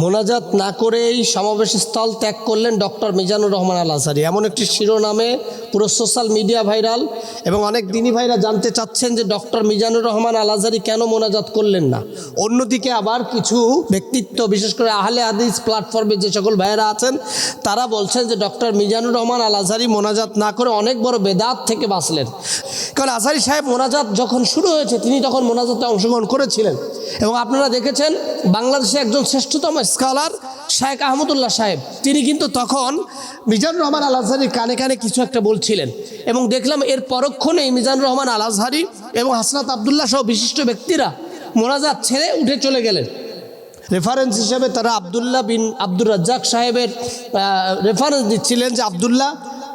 মোনাজাত না করেই সমাবেশ স্থল ত্যাগ করলেন ডক্টর মিজানুর রহমান আল আজহারি এমন একটি শিরোনামে পুরো সোশ্যাল মিডিয়া ভাইরাল এবং অনেক দিনই ভাইরা জানতে চাচ্ছেন যে ডক্টর মিজানুর রহমান আল আজহারি কেন মোনাজাত করলেন না। অন্যদিকে আবার কিছু ব্যক্তিত্ব, বিশেষ করে আহলে হাদিস প্ল্যাটফর্মে যে সকল ভাইরা আছেন, তারা বলছেন যে ডক্টর মিজানুর রহমান আল আজহারি মোনাজাত না করে অনেক বড় বেদাত থেকে বাঁচলেন। কারণ আজহারি সাহেব মোনাজাত যখন শুরু হয়েছে, তিনি তখন মোনাজাতে অংশগ্রহণ করেছিলেন। এবং আপনারা দেখেছেন, বাংলাদেশে একজন শ্রেষ্ঠতম স্কলার শায়েক আহমদুল্লাহ সাহেব। তিনি কিন্তু তখন মিজান রহমান আল আজহারির কানে কানে কিছু একটা বলছিলেন এবং দেখলাম এর পরক্ষণেই মিজান রহমান আল আজহারি এবং হাসনাত আবদুল্লাহ সহ বিশিষ্ট ব্যক্তিরা মোনাজাত ছেড়ে উঠে চলে গেলেন। রেফারেন্স হিসেবে তারা আবদুল্লাহ বিন আব্দুর রাজ্জাক সাহেবের রেফারেন্স দিচ্ছিলেন যে আবদুল্লাহ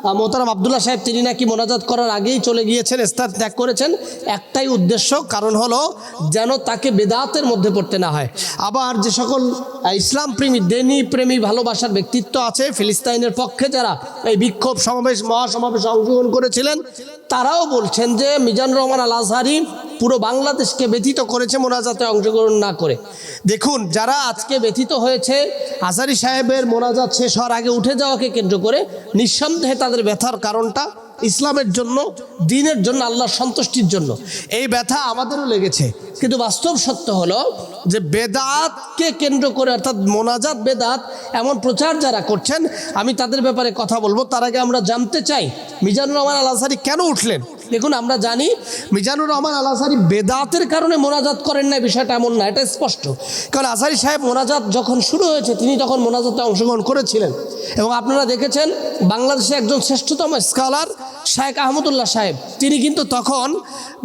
আহ, মোহতারাম আবদুল্লাহ সাহেব তিনি নাকি মোনাজাত করার আগেই চলে গিয়েছেন স্থান ত্যাগ করেছেন। একটাই উদ্দেশ্য কারণ হলো যেন তাকে বেদাতের মধ্যে পড়তে না হয়। আবার যে সকল ইসলাম প্রেমী দেনী প্রেমী ভালোবাসার ব্যক্তিত্ব আছে ফিলিস্তাইনের পক্ষে যারা এই বিক্ষোভ সমাবেশ মহাসমাবেশে অংশগ্রহণ করেছিলেন তারাও বলছেন যে মিজান রহমান আল আজহারি পুরো বাংলাদেশকে ব্যথিত করেছে মোনাজাতে অংশগ্রহণ না করে। দেখুন, যারা আজকে ব্যথিত হয়েছে, আজারি সাহেবের মোনাজাত শেষ হওয়ার আগে উঠে যাওয়াকে কেন্দ্র করে নিঃসন্দেহে তাদের ব্যথার কারণটা ইসলামের জন্য, দিনের জন্য, আল্লাহর সন্তুষ্টির জন্য। এই ব্যথা আমাদেরও লেগেছে। কিন্তু বাস্তব সত্য হলো যে বেদাতকে কেন্দ্র করে, অর্থাৎ মোনাজাত বেদাত এমন প্রচার যারা করছেন, আমি তাদের ব্যাপারে কথা বলব। তার আগে আমরা জানতে চাই, মিজানুর রহমান আল কেন উঠলেন? দেখুন, আমরা জানি মিজানুর রহমান আল আজহারি বেদাতের কারণে মোনাজাত করেন না বিষয়টা এমন না, এটা স্পষ্ট। কারণ আসারি সাহেব মোনাজাত যখন শুরু হয়েছে, তিনি তখন মোনাজাতে অংশগ্রহণ করেছিলেন। এবং আপনারা দেখেছেন, বাংলাদেশে একজন শ্রেষ্ঠতম স্কলার শায়েক আহমদুল্লাহ সাহেব, তিনি কিন্তু তখন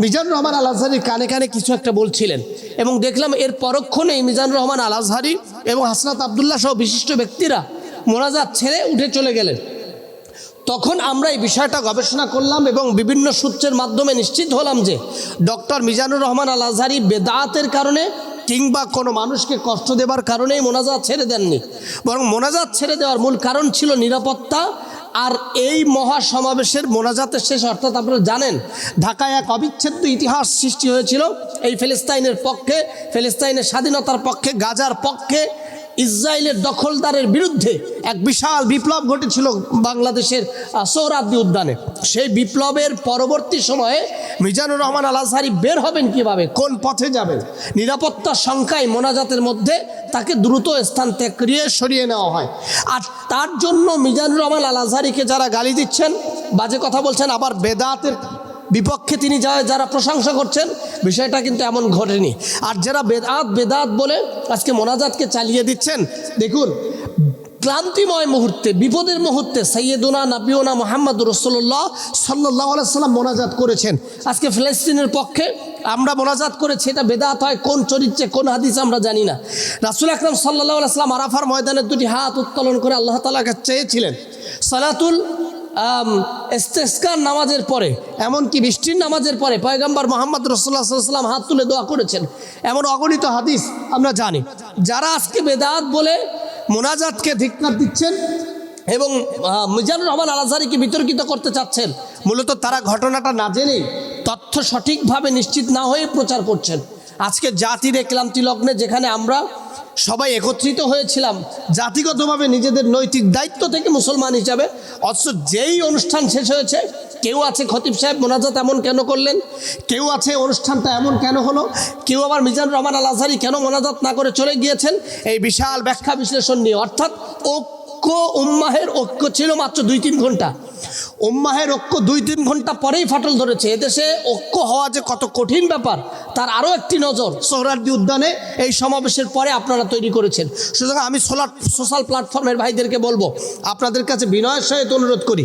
মিজানুর রহমান আল আজহারির কানে কানে কিছু একটা বলছিলেন। এবং দেখলাম, এর পরক্ষণেই মিজানুর রহমান আল আজহারি এবং হাসনাত আবদুল্লাহ সহ বিশিষ্ট ব্যক্তিরা মোনাজাত ছেড়ে উঠে চলে গেলেন। তখন আমরা এই বিষয়টা গবেষণা করলাম এবং বিভিন্ন সূত্রের মাধ্যমে নিশ্চিত হলাম যে ডক্টর মিজানুর রহমান আল আজহারি বেদাতের কারণে কিংবা কোনো মানুষকে কষ্ট দেবার কারণেই মোনাজাত ছেড়ে দেননি। বরং মোনাজাত ছেড়ে দেওয়ার মূল কারণ ছিল নিরাপত্তা আর এই মহা সমাবেশের মোনাজাতের শেষ অর্থাৎ আপনারা জানেন, ঢাকায় এক অবিচ্ছেদ্য ইতিহাস সৃষ্টি হয়েছিল। এই ফিলিস্তাইনের পক্ষে, ফিলিস্তাইনের স্বাধীনতার পক্ষে, গাজার পক্ষে ইসরায়েলের দখলদারের বিরুদ্ধে এক বিশাল বিপ্লব ঘটেছিল বাংলাদেশের আহ, উদ্যানে সেই বিপ্লবের পরবর্তী সময়ে মিজানুর রহমান আল আজহারি বের হবেন কীভাবে? কোন পথে যাবেন? নিরাপত্তার সংখ্যায় মোনাজাতের মধ্যে তাকে দ্রুত স্থান ত্যাগ করিয়ে সরিয়ে নেওয়া হয়। আর তার জন্য মিজানুর রহমান আল আজহারিকে যারা গালি দিচ্ছেন বাজে কথা বলছেন আবার বেদাতের বিপক্ষে তিনি যা যারা প্রশংসা করছেন, বিষয়টা কিন্তু এমন ঘটেনি। আর যারা বেদাত বেদাত বলে আজকে মোনাজাতকে চালিয়ে দিচ্ছেন, দেখুন, ক্লান্তিময় মুহূর্তে, বিপদের মুহূর্তে সৈয়দুনা নাবিউনা মোহাম্মদ রসল্লাহ সাল্লাহ সাল্লাম মোনাজাত করেছেন। আজকে ফিলিস্তিনের পক্ষে আমরা মোনাজাত করেছি, এটা বেদাত হয়, কোন চরিত্রে, কোন হাদিস আমরা জানি না। রাসুল আকরম সাল্লাহ সাল্লাম আরাফার ময়দানের দুটি হাত উত্তোলন করে আল্লাহ তালাকে চেয়েছিলেন, সালাতুল ইস্তেস্কার নামাজের পরে, এমনকি বৃষ্টির নামাজের পরে পয়গাম্বার মোহাম্মদ রসুল্লাহ সাল্লাম হাত তুলে দোয়া করেছেন। এমন অগণিত হাদিস আমরা জানি। যারা আজকে বেদাত বলে মোনাজাতকে ধিক্কার দিচ্ছেন এবং মিজানুর রহমান আলাজারিকে বিতর্কিত করতে চাচ্ছেন, মূলত তারা ঘটনাটা না জেনেই তথ্য সঠিকভাবে নিশ্চিত না হয়ে প্রচার করছেন। আজকে জাতির ক্লান্তি লগ্নে যেখানে আমরা সবাই একত্রিত হয়েছিলাম জাতিগতভাবে নিজেদের নৈতিক দায়িত্ব থেকে মুসলমান হিসাবে। অথচ যেই অনুষ্ঠান শেষ হয়েছে, কেউ আছে খতিব সাহেব মোনাজাত এমন কেন করলেন? কেউ আছে অনুষ্ঠানটা এমন কেন হলো? কেউ আবার মিজান রহমান আল আজহারি কেন মোনাজাত না করে চলে গিয়েছেন? এই বিশাল ব্যাখ্যা বিশ্লেষণ নিয়ে। অর্থাৎ ঐক্য উম্মাহের ঐক্য ছিল মাত্র দুই তিন ঘণ্টা। উম্মাহের ঐক্য দুই তিন ঘণ্টা পরেই ফাটল ধরেছে। এদেশে ঐক্য হওয়া যে কত কঠিন ব্যাপার, তার আরও একটি নজর সোহরার্দি উদ্যানে এই সমাবেশের পরে আপনারা তৈরি করেছেন। সুতরাং আমি সোলার, সোশ্যাল প্ল্যাটফর্মের ভাইদেরকে বলব, আপনাদের কাছে বিনয়ের সহিত অনুরোধ করি,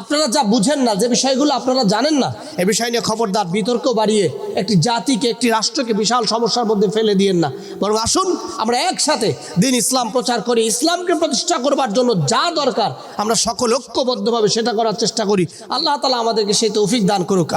আপনারা যা বুঝেন না, যে বিষয়গুলো আপনারা জানেন না, এ বিষয় নিয়ে খবরদার, বিতর্ক বাড়িয়ে একটি জাতিকে, একটি রাষ্ট্রকে বিশাল সমস্যার মধ্যে ফেলে দিয়েন না। বরং আসুন, আমরা একসাথে দিন ইসলাম প্রচার করি, ইসলামকে প্রতিষ্ঠা করবার জন্য যা দরকার, আমরা সকল ঐক্যবদ্ধভাবে সেটা করার চেষ্টা করি। আল্লাহ তালা আমাদেরকে সেই তৌফিক দান করুক।